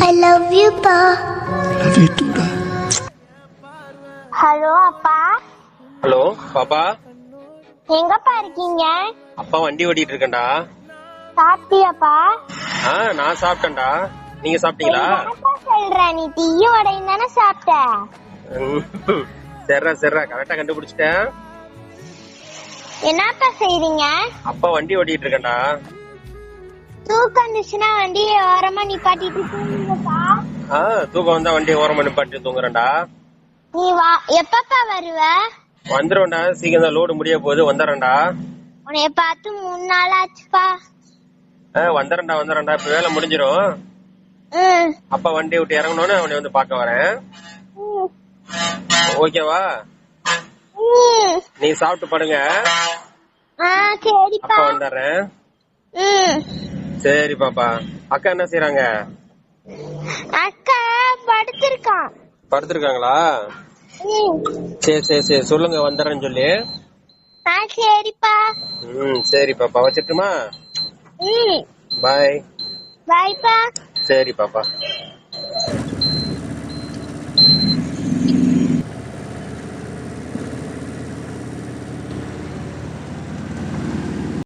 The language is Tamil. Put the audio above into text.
I love you, Pa. Love you Doda hello அப்பா ஹலோ பாப்பா எங்கப்பா இருக்கீங்க? அப்பா வண்டி ஓட்டிட்டு இருக்கேன்டா. சாப்பிட்டியாப்பா? ஆ நான் சாப்பிட்டேன்டா. நீங்க சாப்பிட்டீங்களா? என்னப்பா சொல்ற? நீ டீயும் வடையும் தானே சாப்பிட்ட. சரிடா சரிடா கரெக்டா கண்டுபிடிச்சிட்டேன். என்னப்பா செய்றீங்க? அப்பா வண்டி ஓட்டிட்டு இருக்கேன்டா. தூக்கம் வந்துச்சுன்னா வண்டியை ஓரமா நிப்பாட்டிட்டு தூங்குங்கப்பா. ஆ தூக்கம் வந்தா வண்டி ஓரமா நிப்பாட்டி தூங்குறேன்டா. நீ வா எப்பப்பா வருவ? வந்துருவேன்டா சீக்கிரம் தான் லோடு முடிய போகுது வந்துடுறேன்டா. உன்னைய பார்த்து மூணு நாள் ஆச்சுப்பா. ஆ வந்துடுறேன்டா வந்துடுறேன்டா இப்ப வேலை முடிஞ்சிரும். ம். அப்பா வண்டி விட்டு இறங்கணும்னு அவனை வந்து பார்க்க வரேன். ம், ஓகேவா? ம். நீ சாப்பிட்டு படுங்க. ஆ சரிப்பா. அப்பா வந்துடுறேன். ம். சரி பாப்பா. அக்கா என்ன செய்யறாங்க அக்கா படுத்திருக்கான். படுத்திருக்காங்களா? சரி சரி சரி. சொல்லுங்க வந்துடுறேன்னு சொல்லி. சரிப்பா. ம் சரி பாப்பா. வச்சிட்டுமா? பாய் பாய்ப்பா சரி பாப்பா.